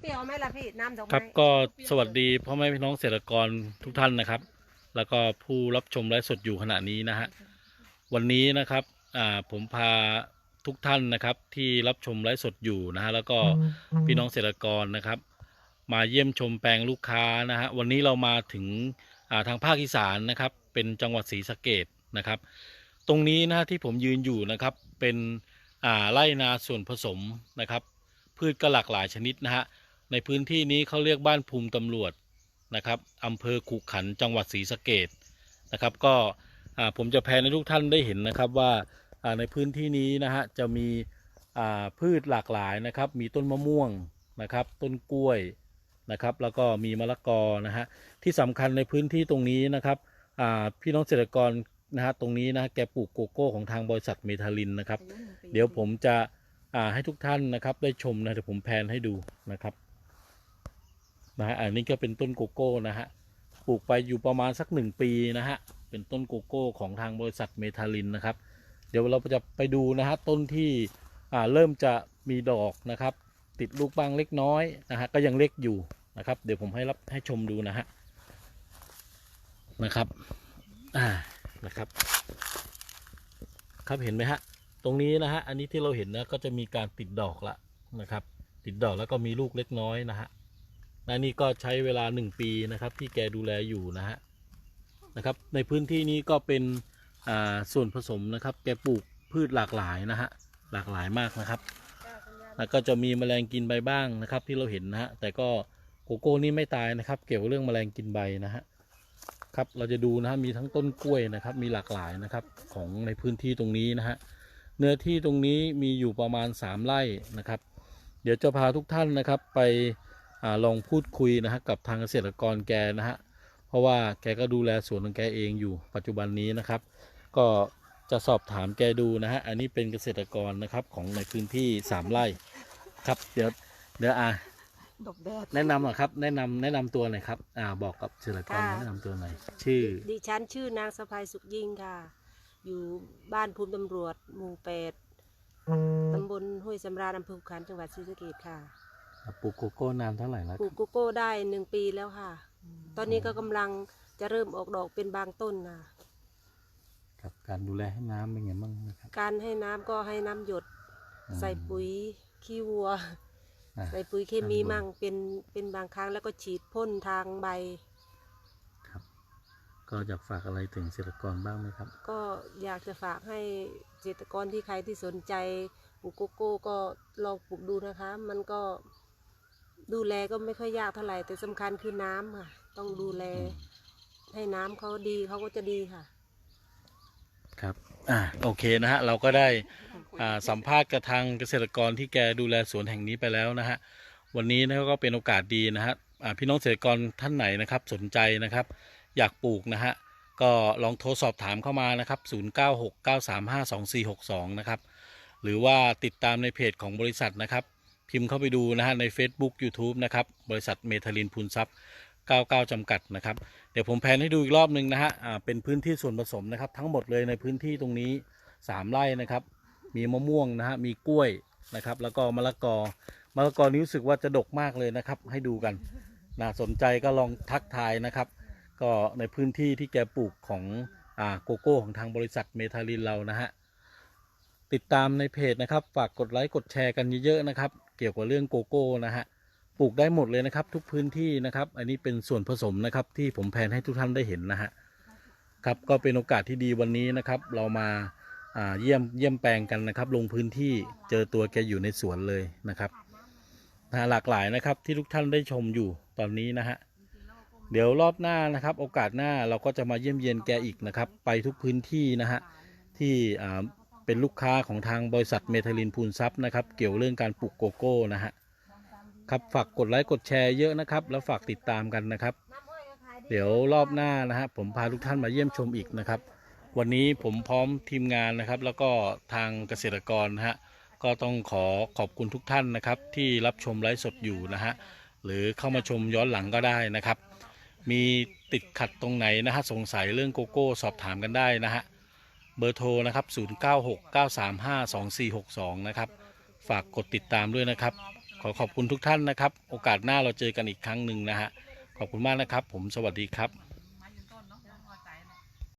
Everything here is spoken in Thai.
เปรี้ยวไหมล่ะพี่น้ำดอกครับก็สวัสดีพ่อแม่พี่น้องเกษตรกรทุกท่านนะครับ แล้วก็ผู้รับชมไลฟ์สดอยู่ขณะนี้นะฮะวันนี้นะครับอ่าผมพาทุกท่านนะครับ ที่รับชมไลฟ์สดอยู่นะฮะแล้วก็พี่น้องเกษตรกรนะครับ มาเยี่ยมชมแปลงลูกค้านะฮะวันนี้เรามาถึงอ่าทางภาคอีสานนะครับ เป็นจังหวัดศรีสะเกดนะครับ ตรงนี้นะฮะที่ผมยืนอยู่นะครับเป็นอ่าไร่นาส่วนผสมนะครับ พืชก็หลากหลายชนิดนะฮะ ในพื้นที่นี้เขาเรียกบ้านภูมิตำรวจนะครับอำเภอขุขันจังหวัดศรีสะเกดนะครับ ก็ผมจะแพนให้ทุกท่านได้เห็นนะครับว่าในพื้นที่นี้นะฮะจะมีพืชหลากหลายนะครับ มีต้นมะม่วงนะครับ ต้นกล้วยนะครับ แล้วก็มีมะละกอนะฮะที่สำคัญในพื้นที่ตรงนี้นะครับพี่น้องเกษตรกรนะฮะตรงนี้นะฮะแกปลูกโกโก้ของทางบริษัทเมทาลินนะครับ เดี๋ยวผมจะให้ทุกท่านนะครับได้ชมนะเดี๋ยวผมแพนให้ดูนะครับ นะฮะอันนี้ก็เป็นต้นโกโก้นะฮะปลูกไปอยู่ประมาณสักหนึ่งปีนะฮะเป็นต้นโกโก้ของทางบริษัทเมทาลินนะครับ เดี๋ยวเราจะไปดูนะฮะต้นที่อ่าเริ่มจะมีดอกนะครับ ติดลูกบ้างเล็กน้อยนะฮะก็ยังเล็กอยู่นะครับ เดี๋ยวผมให้รับให้ชมดูนะฮะนะครับอ่านะครับ ครับเห็นไหมฮะตรงนี้นะฮะอันนี้ที่เราเห็นนะก็จะมีการติดดอกละนะครับ ติดดอกแล้วก็มีลูกเล็กน้อยนะฮะ และนี่ก็ใช้เวลาหนึ่งปีนะครับที่แกดูแลอยู่นะฮะนะครับ ในพื้นที่นี้ก็เป็นส่วนผสมนะครับ แกปลูกพืชหลากหลายนะฮะหลากหลายมากนะครับแล้วก็จะมีแมลงกินใบบ้างนะครับ ที่เราเห็นนะฮะแต่ก็โกโก้นี่ไม่ตายนะครับ เกี่ยวกับเรื่องแมลงกินใบนะฮะครับเราจะดูนะฮะมีทั้งต้นกล้วยนะครับ มีหลากหลายนะครับของในพื้นที่ตรงนี้นะฮะเนื้อที่ตรงนี้มีอยู่ประมาณ 3 ไร่นะครับ เดี๋ยวจะพาทุกท่านนะครับไป ลองพูดคุยนะฮะกับทางเกษตรกรแกนะฮะเพราะว่าแกก็ดูแลสวนของแกเองอยู่ปัจจุบันนี้นะครับ ก็จะสอบถามแกดูนะฮะอันนี้เป็นเกษตรกรนะครับของในพื้นที่3ไร่ครับเดี๋ยวเดี๋ยวอ่าดอกแดดแนะนำหน่อยครับ แนะนำแนะนำตัวหน่อยครับอ่าบอกกับเกษตรกรค่ะ แนะนำตัวหน่อยชื่อดิฉันชื่อนางสะพายสุขยิ่งค่ะ อยู่บ้านภูมิตำรวจหมู่แปดตำบลห้วยสำราญอำเภอขุขันธ์จังหวัดศรีสะเกษค่ะ ปลูกโกโก้นานเท่าไหร่แล้วปลูกโกโก้ได้หนึ่งปีแล้วค่ะ ตอนนี้ก็กำลังจะเริ่มออกดอกเป็นบางต้นนะครับการดูแลให้น้ำเป็นไงบ้างนะครับ การให้น้ำก็ให้น้ำหยดอืมใส่ปุ๋ยขี้วัวอะใส่ปุ๋ยเคมีน้ำหยดมั่งเป็นเป็นบางครั้งแล้วก็ฉีดพ่นทางใบครับก็อยากฝากอะไรถึงเกษตรกรบ้างไหมครับ ก็อยากจะฝากให้เกษตรกรที่ใครที่สนใจปลูกโกโก้ก็ลองปลูกดูนะคะ มันก็ ดูแลก็ไม่ค่อยยากเท่าไหร่แต่สำคัญคือน้ำค่ะ ต้องดูแล ให้น้ำเขาดีเขาก็จะดีค่ะ ครับ อ่า โอเคนะฮะ เราก็ได้อ่าสัมภาษณ์กับทางเกษตรกรที่แกดูแลสวนแห่งนี้ไปแล้วนะฮะ วันนี้นะก็เป็นโอกาสดีนะฮะอ่าพี่น้องเกษตรกรท่านไหนนะครับ สนใจนะครับ อยากปลูกนะฮะ ก็ลองโทรสอบถามเข้ามานะครับ 0969352462 นะครับ หรือว่าติดตามในเพจของบริษัทนะครับ พิมพ์เข้าไปดูนะฮะใน Facebook YouTube นะครับ บริษัทเมทาลินพูนซับ99 จำกัดนะครับ เดี๋ยวผมแพนให้ดูอีกรอบหนึ่งนะฮะอ่าเป็นพื้นที่ส่วนผสมนะครับ ทั้งหมดเลยในพื้นที่ตรงนี้ 3 ไร่นะครับ มีมะม่วงนะฮะมีกล้วยนะครับ แล้วก็มะละกอมะละกอนี้รู้สึกว่าจะดกมากเลยนะครับ ให้ดูกันนะสนใจก็ลองทักทายนะครับ ก็ในพื้นที่ที่แกปลูกของอ่าโกโก้ของทางบริษัทเมทาลินเรานะฮะติดตามในเพจนะครับ ฝากกดไลค์กดแชร์กันเยอะๆนะครับ เกี่ยวกับเรื่องโกโก้นะฮะปลูกได้หมดเลยนะครับ ทุกพื้นที่นะครับ อันนี้เป็นส่วนผสมนะครับ ที่ผมแพนให้ทุกท่านได้เห็นนะฮะครับก็เป็นโอกาสที่ดีวันนี้นะครับ เรามาเยี่ยมเยี่ยมแปลงกันนะครับ ลงพื้นที่เจอตัวแกอยู่ในสวนเลยนะครับนะหลากหลายนะครับที่ทุกท่านได้ชมอยู่ตอนนี้นะฮะเดี๋ยวรอบหน้านะครับ โอกาสหน้าเราก็จะมาเยี่ยมเยียนแกอีกนะครับ ไปทุกพื้นที่นะฮะที่อ่า เป็นลูกค้าของทางบริษัทเมทาลินพูนซับนะครับ เกี่ยวเรื่องการปลูกโกโก้นะฮะครับฝากกดไลค์กดแชร์เยอะนะครับ แล้วฝากติดตามกันนะครับ เดี๋ยวรอบหน้านะฮะผมพาทุกท่านมาเยี่ยมชมอีกนะครับ วันนี้ผมพร้อมทีมงานนะครับ แล้วก็ทางเกษตรกรนะฮะก็ต้องขอขอบคุณทุกท่านนะครับ ที่รับชมไลฟ์สดอยู่นะฮะหรือเข้ามาชมย้อนหลังก็ได้นะครับ มีติดขัดตรงไหนนะฮะสงสัยเรื่องโกโก้ สอบถามกันได้นะฮะ เบอร์โทรนะครับ 0969352462 นะครับ ฝากกดติดตามด้วยนะครับ ขอขอบคุณทุกท่านนะครับ โอกาสหน้าเราเจอกันอีกครั้งหนึ่งนะฮะ ขอบคุณมากนะครับ ผมสวัสดีครับ